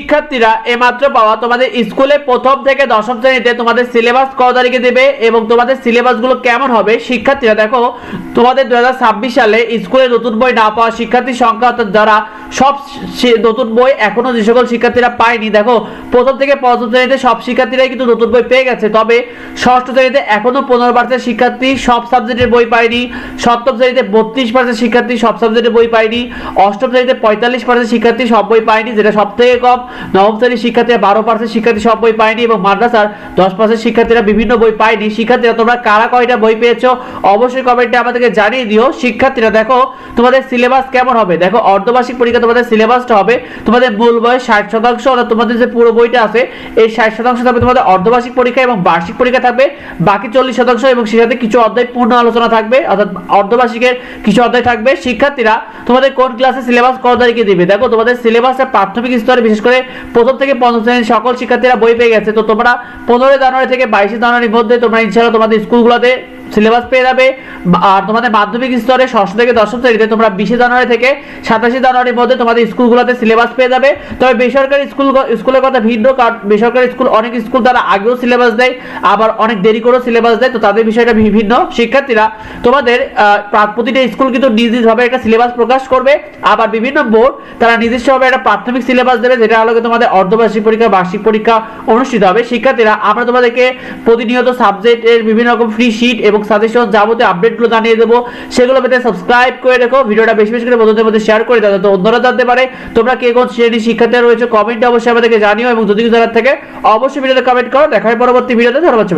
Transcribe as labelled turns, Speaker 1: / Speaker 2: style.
Speaker 1: শিক্ষার্থীরা এমাত্র পাওয়া তোমাদের স্কুলে প্রথম থেকে দশম শ্রেণীতে তোমাদের সিলেবাস কত তারিখে দেবে এবং তোমাদের সিলেবাসগুলো কেমন হবে? শিক্ষার্থীরা দেখো, তোমাদের দু হাজার ছাব্বিশ সালে স্কুলে নতুন বই না পাওয়া শিক্ষার্থীর সংখ্যা অর্থাৎ যারা সব নতুন বই এখনও যে সকল শিক্ষার্থীরা পায়নি, দেখো, প্রথম থেকে পঞ্চম শ্রেণীতে সব শিক্ষার্থীরাই কিন্তু নতুন বই পেয়ে গেছে, তবে ষষ্ঠ শ্রেণীতে এখনও পনেরো পার্সেন্ট শিক্ষার্থী সব সাবজেক্টের বই পায়নি, সপ্তম শ্রেণীতে বত্রিশ পার্সেন্ট শিক্ষার্থী সব সাবজেক্টের বই পায়নি, অষ্টম শ্রেণীতে পঁয়তাল্লিশ পার্সেন্ট শিক্ষার্থী সব বই পায়নি, যেটা সব থেকে কম, নবম শ্রেণির শিক্ষার্থীরা বারো পার্সেন্ট শিক্ষার্থী সব বই পায়নি এবং মাদ্রাসার দশ পার্সেন্ট শিক্ষার্থীরা বিভিন্ন বই পায়নি। শিক্ষার্থীরা, তোমরা কারা কয়টা বই পেয়েছ অবশ্যই কমেন্টে আমাদেরকে জানিয়ে দিও। শিক্ষার্থীরা, দেখো, তোমাদের সিলেবাস কেমন হবে? দেখো, অর্ধবার্ষিক পরীক্ষা তোমাদের সিলেবাসটা হবে, তোমাদের মূল বয়স ষাট শতাংশ, অর্থাৎ তোমাদের যে পুরো বইটা আছে, এই ষাট শতাংশ থাকবে তোমাদের অর্ধবার্ষিক পরীক্ষা এবং বার্ষিক পরীক্ষা থাকবে, বাকি চল্লিশ শতাংশ এবং সে সাথে কিছু অধ্যায় পূর্ণ আলোচনা থাকবে, অর্থাৎ অর্ধবার্ষিকের কিছু অধ্যায় থাকবে, শিক্ষার্থীরা তোমাদের কোন ক্লাসে সিলেবাস কত তারিখে দিবে? দেখো, তোমাদের সিলেবাসে প্রাথমিক স্তরে, বিশেষ করে প্রথম থেকে পঞ্চম শ্রেণির সকল শিক্ষার্থীরা বই পেয়ে গেছে, তো তোমরা পনেরোই জানুয়ারি থেকে বাইশে জানুয়ারির মধ্যে তোমরা ইনশাআল্লাহ তোমাদের স্কুলগুলোতে সিলেবাস পেয়ে যাবে। আর তোমাদের মাধ্যমিক স্তরে ষষ্ঠ থেকে দশম শ্রেণীতে তোমরা বিশে জানুয়ারি থেকে সাতাশে জানুয়ারির মধ্যে তোমাদের স্কুলগুলোতে সিলেবাস পেয়ে যাবে। তবে বেসরকারি স্কুল স্কুলের কথা ভিন্ন, কারণ বেসরকারি স্কুল অনেক স্কুল তারা আগেও সিলেবাস দেয়, আবার অনেক দেরি করেও সিলেবাস দেয়, তো তাদের বিষয়টা বিভিন্ন শিক্ষার্থীরা তোমাদের প্রতিটা স্কুল কিন্তু নিজ নিজভাবে একটা সিলেবাস প্রকাশ করবে, আবার বিভিন্ন বোর্ড তারা নিজস্বভাবে একটা প্রাথমিক সিলেবাস দেবে, যেটা হলো তোমাদের অর্ধবার্ষিক পরীক্ষা, বার্ষিক পরীক্ষা অনুষ্ঠিত হবে। শিক্ষার্থীরা আমরা তোমাদেরকে প্রতিনিয়ত সাবজেক্টের বিভিন্ন রকম ফ্রি শিট এবং সাজেশন যাবতীয় আপডেটগুলো জানিয়ে দেবো, সেগুলো পেতে সাবস্ক্রাইব করে রেখো, ভিডিওটা বেশি বেশি করে বন্ধুদের মধ্যে শেয়ার করে দাও তো অন্যরা জানতে পারে তোমরা কে কোন শ্রেণির শিক্ষার্থীরা রয়েছে কমেন্টে অবশ্যই আমাদেরকে জানিও এবং যদি কিছু জানার থাকে, অবশ্যই ভিডিওতে কমেন্ট করো, দেখা হয় পরবর্তী ভিডিওতে, ধন্যবাদ